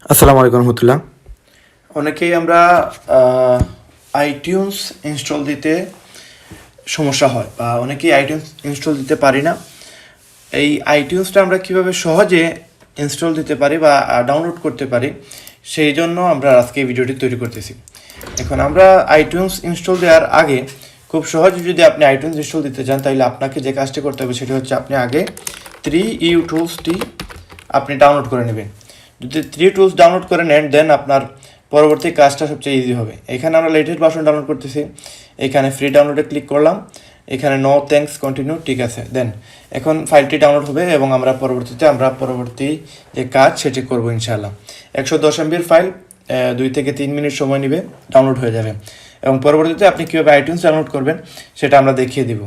আসসালামু আলাইকুম রহমতুল্লাহ। অনেকেই আমরা আইটিউন্স ইনস্টল দিতে সমস্যা হয় বা অনেকেই আইটিউন্স ইনস্টল দিতে পারি না। এই আইটিউন্সটা আমরা কীভাবে সহজে ইনস্টল দিতে পারি বা ডাউনলোড করতে পারি, সেই জন্য আমরা আজকে এই ভিডিওটি তৈরি করতেছি। এখন আমরা আইটিউন্স ইনস্টল দেওয়ার আগে খুব সহজে যদি আপনি আইটিউন্স ইনস্টল দিতে চান তাহলে আপনাকে যে কাজটি করতে হবে সেটি হচ্ছে আপনি আগে থ্রি ইউ টুলসটি আপনি ডাউনলোড করে নেবেন। যদি থ্রি টুলস ডাউনলোড করে নেন দেন আপনার পরবর্তী কাজটা সবচেয়ে ইজি হবে। এখানে আমরা লেটেস্ট ভার্সন ডাউনলোড করতেছি। এখানে ফ্রি ডাউনলোডে ক্লিক করলাম। এখানে নো থ্যাঙ্কস কন্টিনিউ ঠিক আছে। দেন এখন ফাইলটি ডাউনলোড হবে এবং আমরা পরবর্তীতে, আমরা পরবর্তী যে কাজ, সেটি করব ইনশাআল্লাহ। একশো দশ এমবির ফাইল দুই থেকে তিন মিনিট সময় নেবে ডাউনলোড হয়ে যাবে। এবং পরবর্তীতে আপনি কীভাবে আইটিউন্স ডাউনলোড করবেন, সেটা আমরা দেখিয়ে দিব।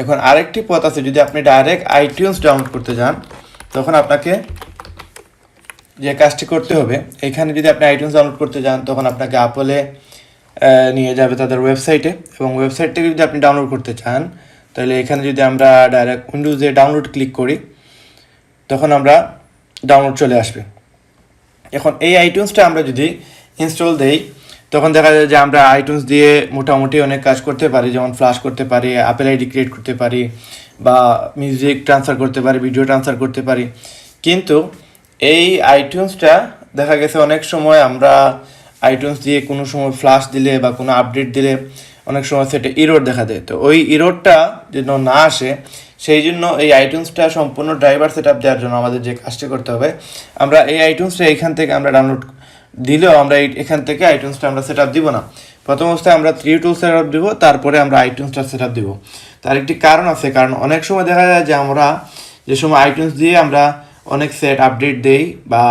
এখন আরেকটি পথ আছে। যদি আপনি ডাইরেক্ট আইটিউন্স ডাউনলোড করতে যান, তখন আপনাকে যে কাজটি করতে হবে, এখানে যদি আপনি আইটিউন্স ডাউনলোড করতে যান, তখন আপনাকে আপলে নিয়ে যাবে তাদের ওয়েবসাইটে এবং ওয়েবসাইট থেকে যদি আপনি ডাউনলোড করতে চান, তাহলে এখানে যদি আমরা ডাইরেক্ট উইন্ডোজে ডাউনলোড ক্লিক করি, তখন আমরা ডাউনলোড চলে আসবে। এখন এই আইটিউন্সটা আমরা যদি ইনস্টল দেই, তখন দেখা যায় যে আমরা আইটিউন্স দিয়ে মোটামুটি অনেক কাজ করতে পারি, যেমন ফ্লাশ করতে পারি আপেল আইডি ক্রিয়েট করতে পারি, বা মিউজিক ট্রান্সফার করতে পারি ভিডিও ট্রান্সফার করতে পারি। কিন্তু এই আইটিউন্সটা দেখা গেছে অনেক সময় আমরা আইটিউন্স দিয়ে কোনো সময় ফ্লাশ দিলে বা কোনো আপডেট দিলে অনেক সময় সেটা ইরোড দেখা দেয়। তো ওই ইরোডটা যেন না আসে, সেই জন্য এই আইটিউন্সটা সম্পূর্ণ ড্রাইভার সেট আপ দেওয়ার জন্য আমাদের যে কাজটি করতে হবে, আমরা এই আইটিউন্সটা এখান থেকে আমরা ডাউনলোড দিলেও আমরা এখান থেকে আইটিউন্সটা আমরা সেট আপ দিব না। প্রথম অবস্থায় আমরা থ্রি টুল সেট আপ দিব, তারপরে আমরা আইটিউন্সটা সেট আপ দিব। তার একটি কারণ আছে, কারণ অনেক সময় দেখা যায় যে আমরা যে সময় আইটিউন্স দিয়ে আমরা অনেক সেট আপডেট দেই বা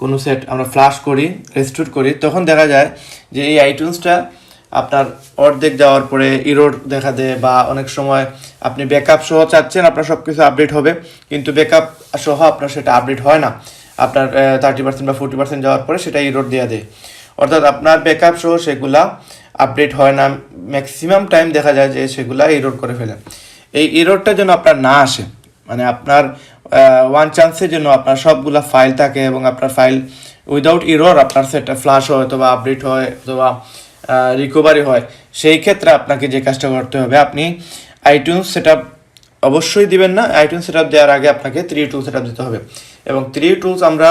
কোনো সেট আমরা ফ্লাশ করি রেস্টোর করি, তখন দেখা যায় যে এই আইটিউন্সটা আপনার অর্ধেক যাওয়ার পরে ইরোড দেখা দেয় বা অনেক সময় আপনি ব্যাকআপ সহ চাচ্ছেন, আপনার সব কিছু আপডেট হবে, কিন্তু ব্যাকআপ সহ আপনার সেটা আপডেট হয় না। আপনার থার্টি পার্সেন্ট বা ফোর্টি পার্সেন্ট যাওয়ার পরে সেটা ইরোড দেওয়া দেয়। অর্থাৎ আপনার ব্যাকআপ সহ সেগুলা আপডেট হয় না। ম্যাক্সিমাম টাইম দেখা যায় যে সেগুলা ইরোড করে ফেলে। এই ইরোডটা যেন আপনার না আসে মানে আপনার ওয়ান চান্সের জন্য আপনার সবগুলা ফাইল থাকে এবং আপনার ফাইল উইদাউট ইরোর আপনার সেটা ফ্লাশ হয় অথবা আপডেট হয় অথবা রিকভারি হয়। সেই ক্ষেত্রে আপনাকে যে কাজটা করতে হবে, আপনি আইটিউন্স সেট অবশ্যই দিবেন না। আইটিউন্স সেট দেওয়ার আগে আপনাকে থ্রি টুলস সেট দিতে হবে। এবং থ্রি টুলস আমরা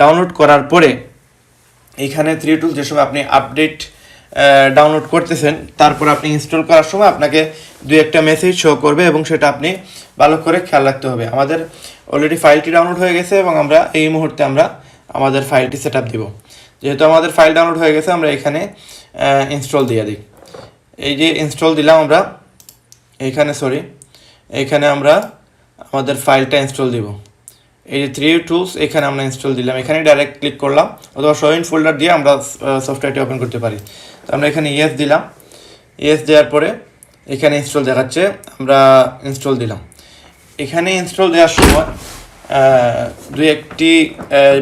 ডাউনলোড করার পরে এইখানে থ্রি টুলস যে সময় আপনি আপডেট ডাউনলোড করতেছেন, তারপর আপনি ইনস্টল করার সময় আপনাকে দুই একটা মেসেজ শো করবে এবং সেটা আপনি ভালো করে খেয়াল রাখতে হবে। আমাদের অলরেডি ফাইলটি ডাউনলোড হয়ে গেছে এবং আমরা এই মুহূর্তে আমরা আমাদের ফাইলটি সেট আপ দিব। যেহেতু আমাদের ফাইল ডাউনলোড হয়ে গেছে, আমরা এখানে ইনস্টল দিয়ে দিই। এই যে ইনস্টল দিলাম আমরা এইখানে সরি এইখানে আমরা আমাদের ফাইলটা ইনস্টল দিব। এই যে থ্রি টুলস এখানে আমরা ইনস্টল দিলাম। এখানে ডাইরেক্ট ক্লিক করলাম, অথবা শোইন ফোল্ডার দিয়ে আমরা সফটওয়্যারটি ওপেন করতে পারি। তো আমরা এখানে ইয়েস দিলাম। ইয়েস দেওয়ার পরে এখানে ইনস্টল দেখাচ্ছে, আমরা ইনস্টল দিলাম। এখানে ইনস্টল দেওয়ার সময় দু একটি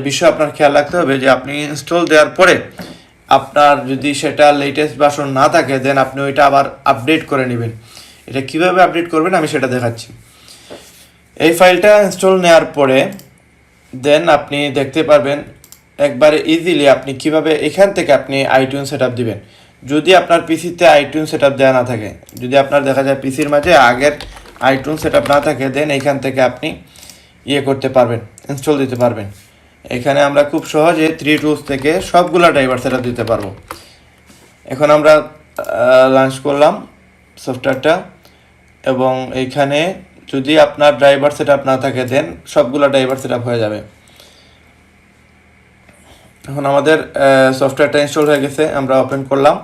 বিষয় আপনার খেয়াল রাখতে হবে যে আপনি ইনস্টল দেওয়ার পরে আপনার যদি সেটা লেটেস্ট ভার্সন না থাকে দেন আপনি ওইটা আবার আপডেট করে নেবেন। এটা কীভাবে আপডেট করবেন আমি সেটা দেখাচ্ছি। এই ফাইলটা ইনস্টল নেওয়ার পরে দেন আপনি দেখতে পারবেন একবারে ইজিলি আপনি কীভাবে এখান থেকে আপনি আইটিউন সেট দিবেন। যদি আপনার পিসিতে আইটিউন সেট আপ দেওয়া না থাকে, যদি আপনার দেখা যায় পিসির মাঝে আগের আইটিউন সেট না থাকে দেন এখান থেকে আপনি ইয়ে করতে পারবেন ইনস্টল দিতে পারবেন। এখানে আমরা খুব সহজে থ্রি টুলস থেকে সবগুলা ড্রাইভার সেট দিতে পারব। এখন আমরা লঞ্চ করলাম সফটওয়্যারটা এবং এইখানে যদি আপনার ড্রাইভার সেট না থাকে দেন সবগুলো ড্রাইভার সেট হয়ে যাবে। এখন আমাদের সফটওয়্যারটা ইনস্টল হয়ে গেছে, আমরা ওপেন করলাম।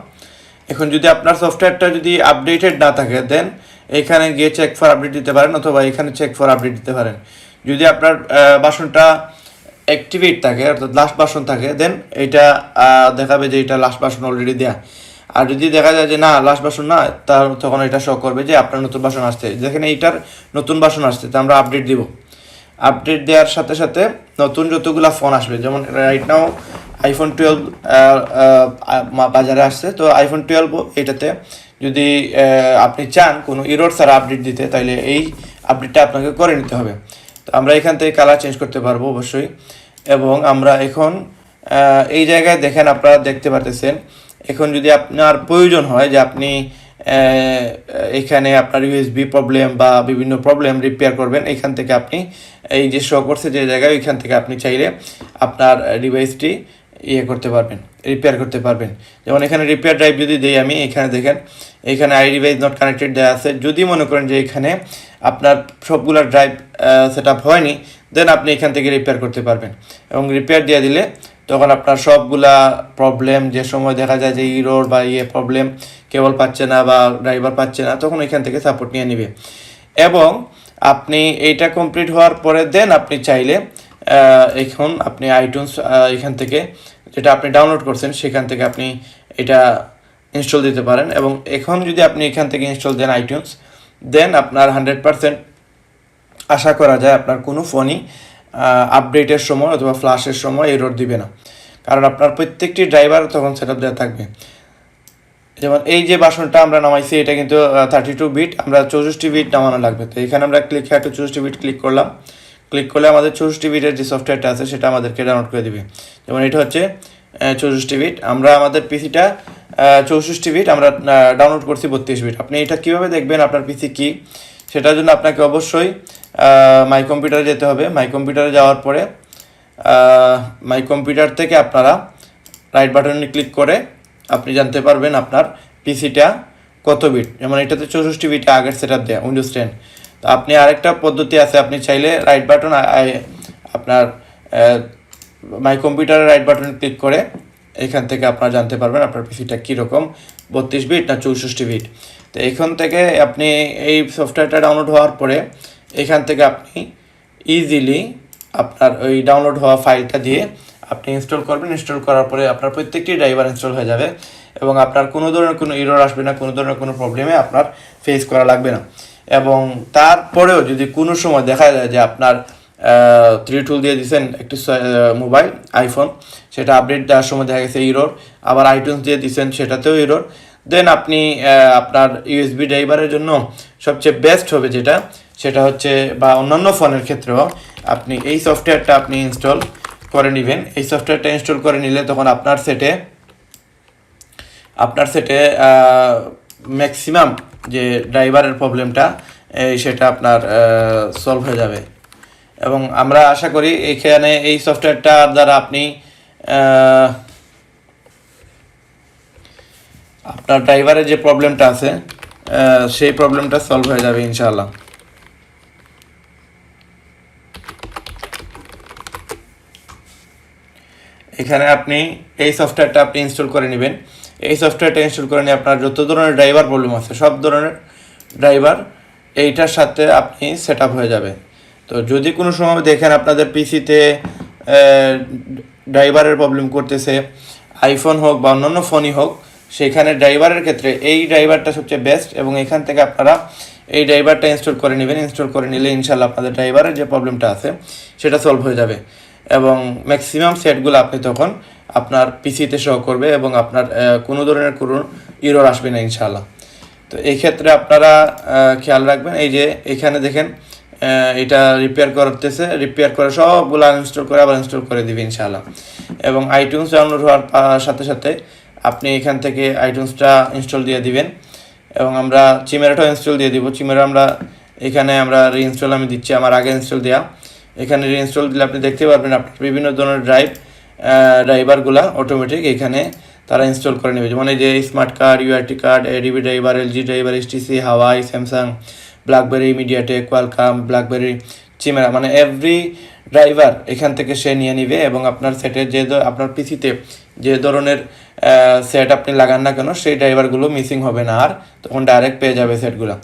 এখন যদি আপনার সফটওয়্যারটা যদি আপডেটেড না থাকে দেন এখানে গিয়ে চেক ফর আপডেট দিতে পারেন, অথবা এখানে চেক ফর আপডেট দিতে পারেন। যদি আপনার বাসনটা অ্যাক্টিভেট থাকে, অর্থাৎ লাস্ট বাসন থাকে দেন এইটা দেখাবে যে এটা লাস্ট বাসন অলরেডি দেয়া। আর যদি দেখা যায় যে না লাস্ট বাসন না, তার তখন এটা শো করবে যে আপনার নতুন বাসন আসছে। যেখানে এইটার নতুন বাসন আসছে, তা আমরা আপডেট দিব। আপডেট দেওয়ার সাথে সাথে নতুন যতগুলো ফোন আসবে, যেমন রাইট নাও আইফোন টুয়েলভ বাজারে আসছে, তো আইফোন টুয়েলভ এটাতে যদি আপনি চান কোনো ইরোড ছাড়া আপডেট দিতে তাহলে এই আপডেটটা আপনাকে করে নিতে হবে। তো আমরা এখান থেকে কালার চেঞ্জ করতে পারব অবশ্যই। এবং আমরা এখন এই জায়গায় দেখেন আপনারা দেখতে পারতেছেন এখন যদি আপনার প্রয়োজন হয় যে আপনি এখানে আপনার ইউএসবি প্রবলেম বা বিভিন্ন প্রবলেম রিপেয়ার করবেন, এখান থেকে আপনি, এই যে শো করছে যে জায়গায়, ওইখান থেকে আপনি চাইলে আপনার ডিভাইসটি ইয়ে করতে পারবেন রিপেয়ার করতে পারবেন। যেমন এখানে রিপেয়ার ড্রাইভ যদি দিই আমি, এখানে দেখেন, এখানে আই ডিভাইস নট কানেক্টেড দেওয়া আছে। যদি মনে করেন যে এখানে আপনার সবগুলো ড্রাইভ সেট আপ হয়নি দেন আপনি এখান থেকে রিপেয়ার করতে পারবেন। এবং রিপেয়ার দিয়ে দিলে তখন আপনার সবগুলা প্রবলেম যে সময় দেখা যায় যে ইরোর বা ইয়ে প্রবলেম কেবল পাচ্ছে না বা ড্রাইভার পাচ্ছে না, তখন এখান থেকে সাপোর্ট নিয়ে নেবে। এবং আপনি এইটা কমপ্লিট হওয়ার পরে দেন আপনি চাইলে এখন আপনি আইটুনস এখান থেকে যেটা আপনি ডাউনলোড করছেন, সেখান থেকে আপনি এটা ইনস্টল দিতে পারেন। এবং এখন যদি আপনি এখান থেকে ইনস্টল দেন আইটিউন্স দেন আপনার হান্ড্রেড পারসেন্ট আশা করা যায় আপনার কোনো ফোনই আপডেটের সময় অথবা ফ্লাশের সময় এরর দিবে না। কারণ আপনার প্রত্যেকটি ড্রাইভার তখন সেট আপ দেওয়া থাকবে। যেমন এই যে বাসনটা আমরা নামাইছি, এটা কিন্তু থার্টি টু বিট আমরা চৌষট্টি বিট নামানো লাগবে। তো এখানে আমরা ক্লিক হ্যাঁ টু চৌষট্টি বিট ক্লিক করলাম। ক্লিক করলে আমাদের চৌষট্টি বিটের যে সফটওয়্যারটা আছে, সেটা আমাদেরকে ডাউনলোড করে দিবে। যেমন এটা হচ্ছে চৌষট্টি বিট আমরা আমাদের পিসিটা চৌষট্টি বিট আমরা ডাউনলোড করছি বত্রিশ বিট আপনি এটা কীভাবে দেখবেন? আপনার পিসি কি? সেটার জন্য আপনাকে অবশ্যই মাই কম্পিউটারে যেতে হবে। মাই কম্পিউটারে যাওয়ার পরে মাই কম্পিউটার থেকে আপনারা রাইট বাটনে ক্লিক করে আপনি জানতে পারবেন আপনার পিসিটা কত বিট যেমন এটাতে চৌষট্টি বিট আগের সেট আপ দেয় উইন্ডোজ টেন তো আপনি আরেকটা পদ্ধতি আছে, আপনি চাইলে রাইট বাটন আপনার মাই কম্পিউটারে রাইট বাটনে ক্লিক করে এখান থেকে আপনারা জানতে পারবেন আপনার পিসিটা কীরকম, বত্রিশ বিট না চৌষট্টি বিট তো এখান থেকে আপনি এই সফটওয়্যারটা ডাউনলোড হওয়ার পরে এখান থেকে আপনি ইজিলি আপনার ওই ডাউনলোড হওয়া ফাইলটা দিয়ে আপনি ইনস্টল করবেন। ইনস্টল করার পরে আপনার প্রত্যেকটি ড্রাইভার ইনস্টল হয়ে যাবে এবং আপনার কোনো ধরনের কোনো ইরর আসবে না, কোনো ধরনের কোনো প্রবলেমে আপনার ফেস করা লাগবে না। এবং তারপরেও যদি কোনো সময় দেখা যায় যে আপনার থ্রি টুল দিয়ে দিয়েছেন একটি মোবাইল আইফোন সেটা আপডেট দেওয়ার সময় দেখা গেছে ইরোর আবার আইটুনস দিয়ে দিয়েছেন সেটাতেও ইরোর দেন আপনি আপনার ইউএসবি ড্রাইভারের জন্য সবচেয়ে বেস্ট হবে যেটা, সেটা হচ্ছে, বা অন্যান্য ফোনের ক্ষেত্রেও আপনি এই সফটওয়্যারটা আপনি ইনস্টল করে নেবেন। এই সফটওয়্যারটা ইনস্টল করে নিলে তখন আপনার সেটে আপনার সেটে ম্যাক্সিমাম যে ড্রাইভারের প্রবলেমটা এই সেটা আপনার সলভ হয়ে যাবে। এবং আমরা আশা করি এখানে এই সফটওয়্যারটার দ্বারা আপনি আপনার ড্রাইভারের যে প্রবলেমটা আছে সেই প্রবলেমটা সলভ হয়ে যাবে ইনশাআল্লাহ। এখানে আপনি এই সফটওয়্যারটা আপনি ইনস্টল করে নেবেন। এই সফটওয়্যারটা ইনস্টল করে নিয়ে আপনার যত ধরনের ড্রাইভার প্রবলেম আছে, সব ধরনের ড্রাইভার এইটার সাথে আপনি সেট হয়ে যাবে। তো যদি কোনো সময় দেখেন আপনাদের পিসিতে ড্রাইভারের প্রবলেম করতেছে আইফোন হোক বা অন্যান্য ফোনই হোক সেখানে ড্রাইভারের ক্ষেত্রে এই ড্রাইভারটা সবচেয়ে বেস্ট এবং এখান থেকে আপনারা এই ড্রাইভারটা ইনস্টল করে নেবেন। ইনস্টল করে নিলে ইনশাল্লাহ আপনাদের ড্রাইভারের যে প্রবলেমটা আছে, সেটা সলভ হয়ে যাবে। এবং ম্যাক্সিমাম সেটগুলো আপনি তখন আপনার পিসিতে শো করবে এবং আপনার কোনো ধরনের কোনো ইরোর আসবে না ইনশাল্লাহ তো এই ক্ষেত্রে আপনারা খেয়াল রাখবেন, এই যে এখানে দেখেন এটা রিপেয়ার করতেছে রিপেয়ার করে সবগুলো ইনস্টল করে আবার ইনস্টল করে দিবে ইনশাআল্লাহ। এবং আইটিউন্স ডাউনলোড হওয়ার সাথে সাথে আপনি এখান থেকে আইটিউন্সটা ইনস্টল দিয়ে দিবেন, এবং আমরা চিমেরাটাও ইনস্টল দিয়ে দিব। চিমেরা আমরা এখানে আমরা রিইনস্টল আমি দিচ্ছি, আমার আগে ইনস্টল দেওয়া এখানে রিইনস্টল দিলে আপনি দেখতে পারবেন আপনার বিভিন্ন ধরনের ড্রাইভ ড্রাইভারগুলা অটোমেটিক এখানে তারা ইনস্টল করে নেবে। যেমন এই যে smart card URT card ADB driver LG driver STC Huawei Samsung BlackBerry MediaTek welcome BlackBerry Chimera মানে এভরি ড্রাইভার এখান থেকে সে নিয়ে নিবে এবং আপনার সেটের যে আপনার পিসিতে যে ধরনের সেট আপনি লাগান না কেন, সেই ড্রাইভারগুলো মিসিং হবে না আর, তখন ডাইরেক্ট পেয়ে যাবে সেটগুলো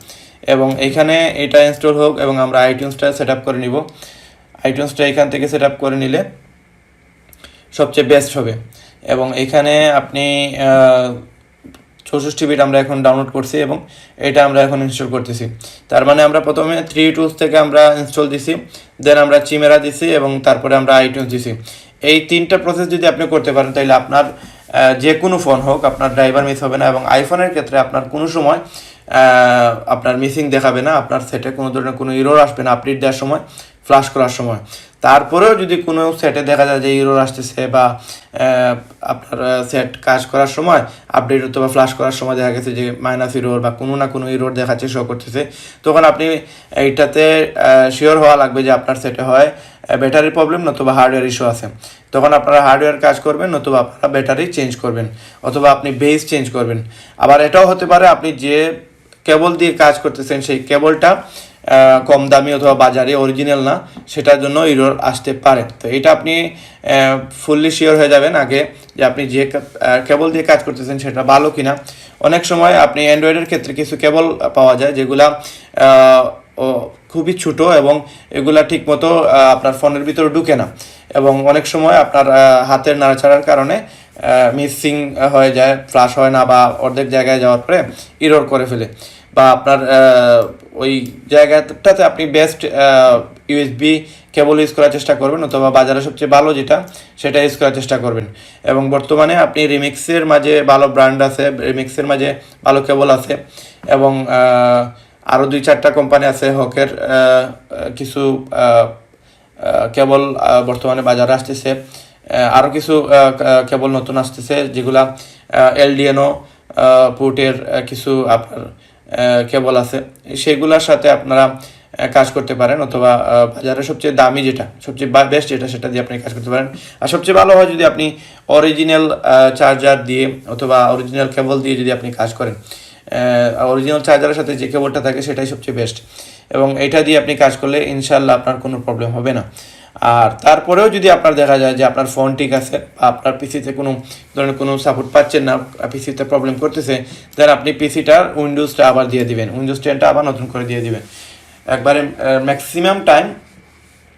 এবং এখানে এটা ইনস্টল হোক এবং আমরা আইটিউন্সটা সেট আপ করে নিব। আইটিউন্সটা এখান থেকে সেট আপ করে নিলে সবচেয়ে বেস্ট হবে। এবং এখানে আপনি চৌষট্টি বিট আমরা এখন ডাউনলোড করছি এবং এটা আমরা এখন ইনস্টল করতেছি। তার মানে আমরা প্রথমে থ্রি টুলস থেকে আমরা ইনস্টল দিছি দেন আমরা চিমেরা দিছি এবং তারপরে আমরা আইটিউন্স দিছি। এই তিনটা প্রসেস যদি আপনি করতে পারেন, তাহলে আপনার যে কোনো ফোন হোক, আপনার ড্রাইভার মিস হবে না এবং আইফোনের ক্ষেত্রে আপনার কোনো সময় আপনার মিসিং দেখাবে না, আপনার সেটে কোনো ধরনের কোনো ইরোর আসবে না আপডেট দেওয়ার সময় ফ্লাশ করার সময়। তারপরেও যদি কোনো সেটে দেখা যায় যে ইরোর আসতেছে বা আপনার সেট কাজ করার সময় আপডেট অথবা ফ্লাশ করার সময় দেখা গেছে যে মাইনাস ইরোর বা কোনো না কোনো ইরোর দেখাচ্ছে শো করতেছে, তখন আপনি এইটাতে শিওর হওয়া লাগবে যে আপনার সেটে হয় ব্যাটারির প্রবলেম নতুবা হার্ডওয়্যার ইস্যু আছে। তখন আপনারা হার্ডওয়্যার কাজ করবেন, নতুবা আপনারা ব্যাটারি চেঞ্জ করবেন, অথবা আপনি বেস চেঞ্জ করবেন। আবার এটাও হতে পারে আপনি যে কেবল দিয়ে কাজ করতেছেন, সেই কেবলটা কম দামি অথবা বাজারে অরিজিনাল না, সেটার জন্য ইরোর আসতে পারে। তো এটা আপনি ফুললি শিওর হয়ে যাবেন আগে যে আপনি যে কেবল দিয়ে কাজ করতেছেন সেটা ভালো কিনা। অনেক সময় আপনি অ্যান্ড্রয়েডের ক্ষেত্রে কিছু কেবল পাওয়া যায় যেগুলা খুবই ছোট এবং এগুলা ঠিকমতো আপনার ফোনের ভিতরে ঢুকে না। এবং অনেক সময় আপনার হাতের নাড়াচাড়ার কারণে মিসিং হয়ে যায় ফ্লাশ হয় না বা অর্ধেক জায়গায় যাওয়ার পরে ইরোর করে ফেলে। বা আপনার ওই জায়গাটাতে আপনি বেস্ট ইউএসবি কেবল ইউজ করার চেষ্টা করবেন অথবা বাজারে সবচেয়ে ভালো যেটা, সেটা ইউজ করার চেষ্টা করবেন। এবং বর্তমানে আপনি রিমিক্সের মাঝে ভালো ব্র্যান্ড আছে রিমিক্সের মাঝে ভালো কেবল আছে এবং আরও দুই চারটা কোম্পানি আছে, হকের কিছু কেবল বর্তমানে বাজারে আসতেছে। আরও কিছু কেবল নতুন আসতেছে, যেগুলা এলডিএনও পোর্টের কিছু আপনার কেবল আছে। সেগুলোর সাথে আপনারা কাজ করতে পারেন অথবা বাজারে সবচেয়ে দামি যেটা, সবচেয়ে বেস্ট যেটা, সেটা দিয়ে আপনি কাজ করতে পারেন। আর সবচেয়ে ভালো হয় যদি আপনি অরিজিনাল চার্জার দিয়ে অথবা অরিজিনাল কেবল দিয়ে যদি আপনি কাজ করেন। অরিজিনাল চার্জারের সাথে যে কেবলটা থাকে, সেটাই সবচেয়ে বেস্ট এবং এটা দিয়ে আপনি কাজ করলে ইনশাল্লাহ আপনার কোনো প্রবলেম হবে না। আর তারপরেও যদি আপনার দেখা যায় যে আপনার ফোন ঠিক আছে বা আপনার পিসিতে কোনো ধরনের কোনো সাপোর্ট পাচ্ছেন না পিসিতে প্রবলেম করতেছে দেন আপনি পিসিটার উইন্ডোজটা আবার দিয়ে দিবেন। উইন্ডোজ টেনটা আবার নতুন করে দিয়ে দিবেন। একবারে ম্যাক্সিমাম টাইম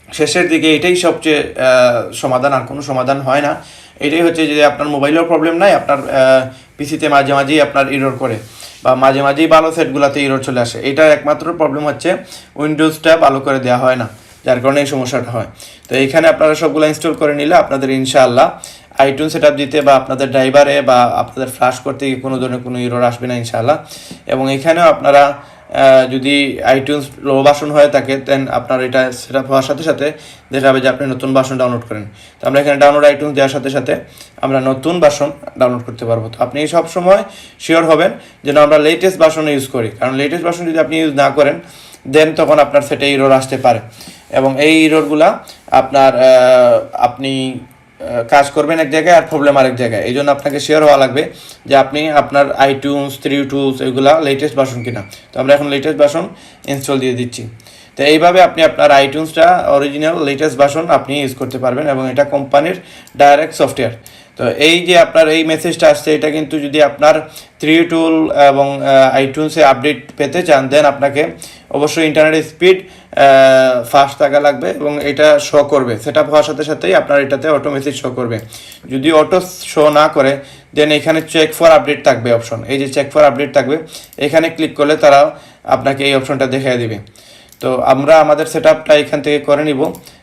শেষের দিকে এটাই সবচেয়ে সমাধান, আর কোনো সমাধান হয় না। এটাই হচ্ছে যে আপনার মোবাইলেও প্রবলেম নাই, আপনার পিসিতে মাঝে মাঝেই আপনার ইরোর করে, বা মাঝে মাঝেই ভালো সেটগুলোতে ইরোর চলে আসে। এটার একমাত্র প্রবলেম হচ্ছে উইন্ডোজটা ভালো করে দেওয়া হয় না। কারণে এই সমস্যাটা হয়। তো এখানে আপনারা সবগুলো ইনস্টল করে নিলে আপনাদের ইনশাআল্লাহ আইটুন সেট দিতে বা আপনাদের ড্রাইভারে বা আপনাদের ফ্লাশ করতে গিয়ে কোনো ধরনের কোনো ইরোর আসবে না ইনশাআল্লাহ। এবং এখানেও আপনারা যদি আইটিউন্স লো বাসন হয়ে থাকে দেন আপনার এটা সেট আপ হওয়ার সাথে সাথে দেখাবে যে আপনি নতুন বাসন ডাউনলোড করেন। তো আমরা এখানে ডাউনলোড আইটিউন্স দেওয়ার সাথে সাথে আমরা নতুন বাসন ডাউনলোড করতে পারব। তো আপনি সব সময় শিওর হবেন যেন আমরা লেটেস্ট বাসন ইউজ করি। কারণ লেটেস্ট বাসন যদি আপনি ইউজ না করেন দেন তখন আপনার সেটে ইরোর আসতে পারে। এবং এই ইরোরগুলা আপনার আপনি কাজ করবেন এক জায়গায় আর প্রবলেম আরেক জায়গায়। এই জন্য আপনাকে শেয়ার হওয়া লাগবে যে আপনি আপনার আইটুনস থ্রি টুলস এগুলা লেটেস্ট ভার্সন কিনা। তো আমরা এখন লেটেস্ট ভার্সন ইনস্টল দিয়ে দিচ্ছি। তো এইভাবে আপনি আপনার আইটুনসটা অরিজিনাল লেটেস্ট ভার্সন আপনি ইউজ করতে পারবেন এবং এটা কোম্পানির ডাইরেক্ট সফটওয়্যার তো এই যে আপনার এই মেসেজটা আসছে, এটা কিন্তু যদি আপনার থ্রি টুল এবং আইটুনসে আপডেট পেতে চান দেন আপনাকে অবশ্যই ইন্টারনেট স্পিড ফাস্ট থাকা লাগবে এবং এটা শো করবে। সেটা হওয়ার সাথে সাথেই আপনার এটাতে অটো মেসেজ শো করবে। যদি অটো শো না করে দেন এখানে চেক ফর আপডেট থাকবে অপশন এই যে চেক ফর আপডেট থাকবে, এখানে ক্লিক করলে তারা আপনাকে এই অপশনটা দেখিয়ে দিবে। তো আমরা আমাদের সেট আপটা এখান থেকে করে নিব।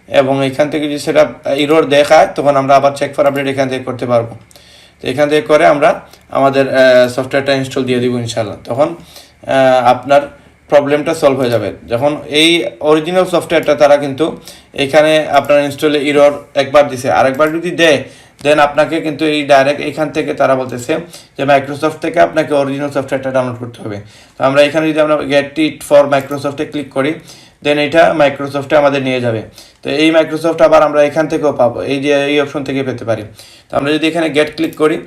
এবং এখান থেকে যদি সেটা ইরোর দেখায়, তখন আমরা আবার চেক ফর আপডেট এখান থেকে করতে পারব। তো এখান থেকে করে আমরা আমাদের সফটওয়্যারটা ইনস্টল দিয়ে দিব ইনশাল্লাহ তখন আপনার প্রবলেমটা সলভ হয়ে যাবে। যখন এই অরিজিনাল সফটওয়্যারটা তারা কিন্তু এখানে আপনার ইনস্টলে ইরোর একবার দিছে। আরেকবার যদি দেয় দেন আপনাকে কিন্তু এই ডাইরেক্ট এখান থেকে তারা বলতেছে যে মাইক্রোসফট থেকে আপনাকে অরিজিনাল সফটওয়্যারটা ডাউনলোড করতে হবে। তো আমরা এখানে যদি আমরা গেট ইট ফর মাইক্রোসফটে ক্লিক করি দেন এটা মাইক্রোসফটে আমাদের নিয়ে যাবে। তো এই মাইক্রোসফট আবার আমরা এখান থেকেও পাবো, এই যে, এই অপশন থেকে পেতে পারি। তো আমরা যদি এখানে গেট ক্লিক করি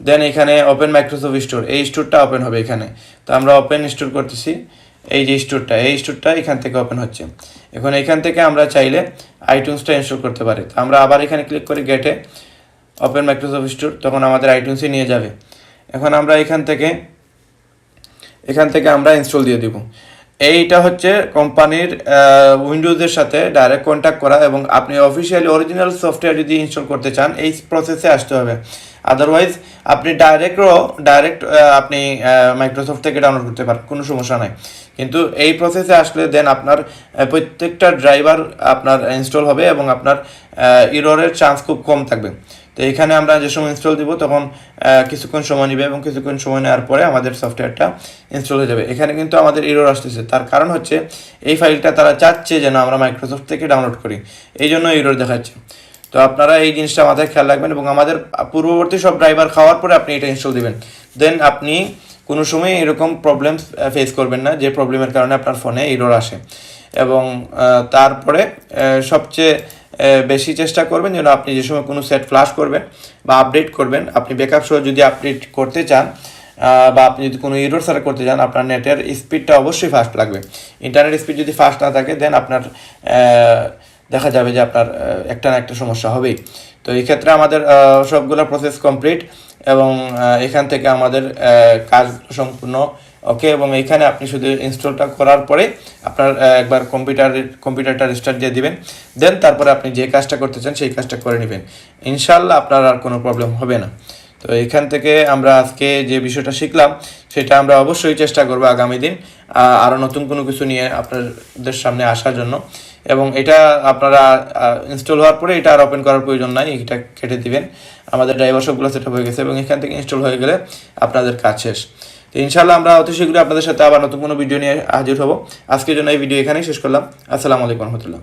দেন এখানে ওপেন মাইক্রোসফট স্টোর এই স্টোরটা ওপেন হবে এখানে। তো আমরা ওপেন স্টোর করতেছি, এই যে স্টোরটা এই স্টোরটা এখান থেকে ওপেন হচ্ছে। এখন এখান থেকে আমরা চাইলে আইটুনসটা ইনস্টল করতে পারি। তো আমরা আবার এখানে ক্লিক করি গেটে ওপেন মাইক্রোসফট স্টোর, তখন আমাদের আইটুনসে নিয়ে যাবে। এখন আমরা এখান থেকে এখান থেকে আমরা ইনস্টল দিয়ে দিব। এইটা হচ্ছে কোম্পানির উইন্ডোজের সাথে ডাইরেক্ট কন্ট্যাক্ট করা এবং আপনি অফিসিয়ালি অরিজিনাল সফটওয়্যার যদি ইনস্টল করতে চান, এই প্রসেসে আসতে হবে। আদারওয়াইজ আপনি ডাইরেক্টও ডাইরেক্ট আপনি মাইক্রোসফট থেকে ডাউনলোড করতে পারেন, কোনো সমস্যা নাই। কিন্তু এই প্রসেসে আসলে দেন আপনার প্রত্যেকটা ড্রাইভার আপনার ইনস্টল হবে এবং আপনার ইরোরের চান্স খুব কম থাকবে। তো এখানে আমরা যে সময় ইনস্টল দিব, তখন কিছুক্ষণ সময় নেবে এবং কিছুক্ষণ সময় নেওয়ার পরে আমাদের সফটওয়্যারটা ইনস্টল হয়ে যাবে। এখানে কিন্তু আমাদের এরর আসতেছে। তার কারণ হচ্ছে, এই ফাইলটা তারা চাচ্ছে যেন আমরা মাইক্রোসফট থেকে ডাউনলোড করি। এই জন্য এরর দেখাচ্ছে। তো আপনারা এই জিনিসটা মাথায় খেয়াল রাখবেন এবং আমাদের পূর্ববর্তী সব ড্রাইভার খাওয়ার পরে আপনি এটা ইনস্টল দিবেন। দেন আপনি কোনো সময় এরকম প্রবলেম ফেস করবেন না, যে প্রবলেমের কারণে আপনার ফোনে এরর আসে। এবং তারপরে সবচেয়ে বেশি চেষ্টা করবেন যেন আপনি যে সময় কোনো সেট ফ্লাশ করবেন বা আপডেট করবেন, আপনি ব্যাকআপ সহ যদি আপডেট করতে চান বা আপনি যদি কোনো ইরোর সারা করতে চান, আপনার নেটের স্পিডটা অবশ্যই ফাস্ট লাগবে। ইন্টারনেট স্পিড যদি ফাস্ট না থাকে দেন আপনার দেখা যাবে যে আপনার একটা না একটা সমস্যা হবেই। তো এই ক্ষেত্রে আমাদের সবগুলো প্রসেস কমপ্লিট এবং এখান থেকে আমাদের কাজ সম্পূর্ণ ওকে এবং এখানে আপনি শুধু ইনস্টলটা করার পরে আপনার একবার কম্পিউটার কম্পিউটারটা রেস্টার্ট দিয়ে দিবেন। দেন তারপরে আপনি যে কাজটা করতে চান, সেই কাজটা করে নেবেন। ইনশাল্লাহ আপনার আর কোনো প্রবলেম হবে না। তো এখান থেকে আমরা আজকে যে বিষয়টা শিখলাম, সেটা আমরা অবশ্যই চেষ্টা করব আগামী দিন আরও নতুন কোনো কিছু নিয়ে আপনাদের সামনে আসার জন্য। এবং এটা আপনারা ইনস্টল হওয়ার পরে এটা আর ওপেন করার প্রয়োজন নাই, এটা কেটে দিবেন। আমাদের ড্রাইভার সবগুলো সেট হয়ে গেছে এবং এখান থেকে ইনস্টল হয়ে গেলে আপনাদের কাজ শেষ। ইনশাল্লাহ আমরা অতি শীঘ্রই আপনাদের সাথে আবার নতুন কোনো ভিডিও নিয়ে হাজির হব। আজকের জন্য এই ভিডিও এখানেই শেষ করলাম। আসসালামু আলাইকুম রহমতুল্লাহ।